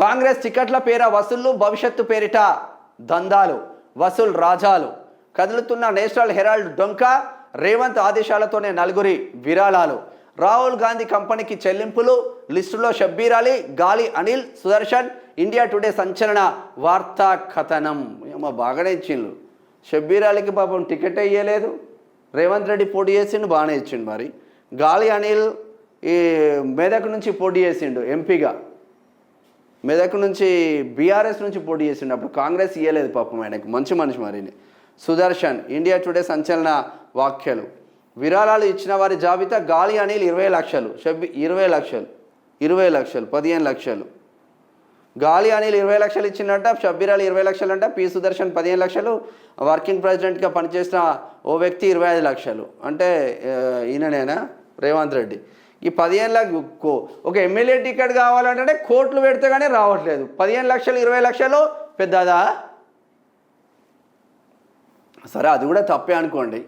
కాంగ్రెస్ టికెట్ల పేర వసూళ్ళు భవిష్యత్తు పేరిట దందాలు వసూల్ రాజాలు. కదులుతున్న నేషనల్ హెరాల్డ్ డొంక రేవంత్ ఆదేశాలతోనే నలుగురి విరాళాలు. రాహుల్ గాంధీ కంపెనీకి చెల్లింపులు లిస్టులో షబ్బీర్ అలీ గాలి అనిల్ సుదర్శన్ ఇండియా టుడే సంచలన వార్తా కథనం. ఏమో బాగానే ఇచ్చిండు షబ్బీర్ అలీకి పాపం టికెట్ ఇయ్యలేదు. రేవంత్ రెడ్డి పోటీ చేసిండు బాగానే ఇచ్చిండు మరి. గాలి అనిల్ ఈ మెదక్ నుంచి పోటీ చేసిండు ఎంపీగా. మెదక్ నుంచి బీఆర్ఎస్ నుంచి పోటీ చేసిండు అప్పుడు కాంగ్రెస్ ఇయ్యలేదు పాపం ఆయనకు. మంచి మనిషి మరిని సుదర్శన్ ఇండియా టుడే సంచలన వాక్యాలు విరాళాలు ఇచ్చిన వారి జాబితా గాలి అనిల్ ఇరవై లక్షలు షబ్బి ఇరవై లక్షలు ఇరవై లక్షలు పదిహేను లక్షలు. గాలి అనిల్ ఇరవై లక్షలు ఇచ్చిందంట షబ్బీర్ అలీ ఇరవై లక్షలు అంట పి సుదర్శన్ పదిహేను లక్షలు వర్కింగ్ ప్రెసిడెంట్గా పనిచేసిన ఓ వ్యక్తి ఇరవై ఐదు లక్షలు. అంటే ఈయననేనా? రేవంత్ రెడ్డి. ఈ పదిహేను లక్ష ఒక ఎమ్మెల్యే టికెట్ కావాలంటే కోట్లు పెడితే కానీ రావట్లేదు. పదిహేను లక్షలు ఇరవై లక్షలు? పెద్దదా? సరే అది కూడా తప్పే అనుకోండి.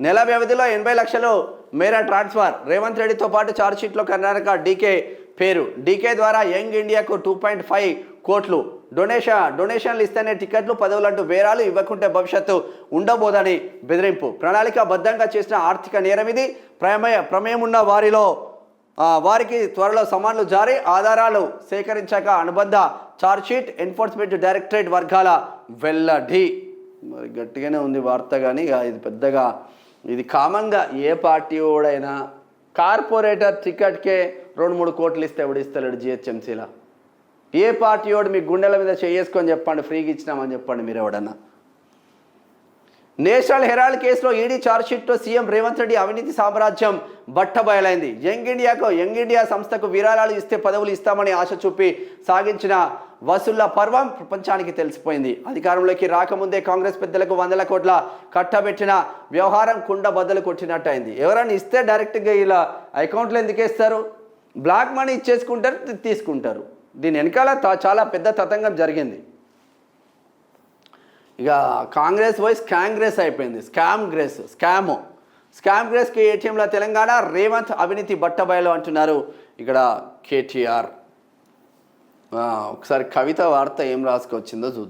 నెల వ్యవధిలో ఎనభై లక్షలు మేర ట్రాన్స్ఫర్. రేవంత్ రెడ్డితో పాటు ఛార్జ్షీట్లో కర్ణాటక డీకే పేరు. డీకే ద్వారా యంగ్ ఇండియాకు టూ పాయింట్ ఫైవ్ కోట్లు. డొనేషన్ డొనేషన్లు ఇస్తేనే టికెట్లు పదవులంటూ బేరాలు ఇవ్వకుంటే భవిష్యత్తు ఉండబోదని బెదిరింపు. ప్రణాళికాబద్ధంగా చేసిన ఆర్థిక నేరం ఇది. ప్రమేయ ప్రమేయం ఉన్న వారిలో వారికి త్వరలో సమాన్లు జారీ ఆధారాలు సేకరించాక అనుబంధ ఛార్జ్షీట్ ఎన్ఫోర్స్మెంట్ డైరెక్టరేట్ వర్గాల వెల్లడి. మరి గట్టిగానే ఉంది వార్త కానీ ఇక ఇది పెద్దగా ఇది కామన్గా ఏ పార్టీ ఓడైనా కార్పొరేటర్ టికెట్కే రెండు మూడు కోట్లు ఇస్తే ఎవడు ఇస్తలేడు జిహెచ్ఎంసీలో? ఏ పార్టీ వాడు మీ గుండెల మీద చేసుకొని చెప్పండి ఫ్రీగా ఇచ్చినామని చెప్పండి మీరు ఎవడన్నా? నేషనల్ హెరాల్డ్ కేసులో ఈడీ ఛార్జ్షీట్తో సీఎం రేవంత్ రెడ్డి అవినీతి సామ్రాజ్యం బట్టబయలైంది. యంగ్ ఇండియాకు యంగ్ ఇండియా సంస్థకు విరాళాలు ఇస్తే పదవులు ఇస్తామని ఆశ చూపి సాగించిన వసూళ్ళ పర్వం ప్రపంచానికి తెలిసిపోయింది. అధికారంలోకి రాకముందే కాంగ్రెస్ పెద్దలకు వందల కోట్ల కట్టబెట్టిన వ్యవహారం కుండ బద్దలు కొట్టినట్టయింది. ఎవరైనా ఇస్తే డైరెక్ట్గా ఇలా అకౌంట్లో ఎందుకు వేస్తారు? బ్లాక్ మనీ ఇచ్చేసుకుంటారు తీసుకుంటారు. దీని వెనకాల చాలా పెద్ద తతంగం జరిగింది. ఇక కాంగ్రెస్ వాయిస్ కాంగ్రెస్ అయిపోయింది. స్కామ్ గ్రెస్ స్కామ్. స్కామ్ గ్రెస్కి ఏటీఎంల తెలంగాణ రేవంత్ అవినీతి బట్టబయలు అంటున్నారు ఇక్కడ కేటీఆర్. ఒకసారి కవిత వార్త ఏం రాసుకొచ్చిందో చూద్దాం.